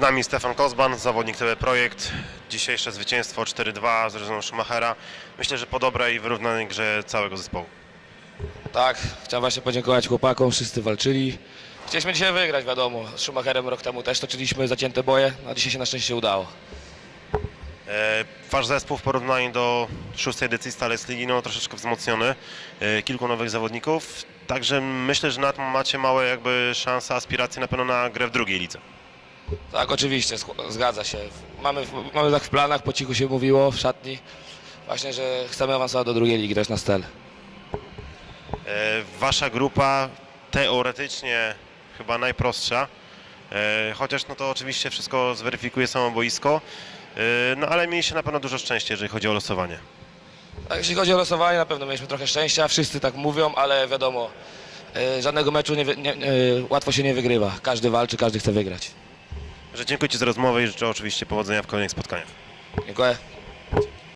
Z nami Stefan Kozban, zawodnik TV Projekt. Dzisiejsze zwycięstwo 4-2 z drużyną Schumachera. Myślę, że po dobrej i wyrównanej grze całego zespołu. Tak, chciałem właśnie podziękować chłopakom, wszyscy walczyli. Chcieliśmy dzisiaj wygrać, wiadomo. Z Schumacherem rok temu też toczyliśmy zacięte boje, a dzisiaj się na szczęście udało. E, Wasz zespół w porównaniu do szóstej edycji Stales Ligi no, troszeczkę wzmocniony. E, Kilku nowych zawodników. Także myślę, że na tym macie małe jakby szanse, aspiracje na pewno na grę w drugiej lidze. Tak, oczywiście, zgadza się. Mamy, mamy tak w planach, po cichu się mówiło w szatni, właśnie, że chcemy awansować do drugiej ligi, to jest na stel. E, Wasza grupa teoretycznie chyba najprostsza, e, chociaż no to oczywiście wszystko zweryfikuje samo boisko, e, no ale mieliście na pewno dużo szczęścia, jeżeli chodzi o losowanie. Tak, jeśli chodzi o losowanie, na pewno mieliśmy trochę szczęścia, wszyscy tak mówią, ale wiadomo, żadnego meczu nie, nie, łatwo się nie wygrywa. Każdy walczy, każdy chce wygrać. Że dziękuję Ci za rozmowę i życzę oczywiście powodzenia w kolejnych spotkaniach. Dziękuję.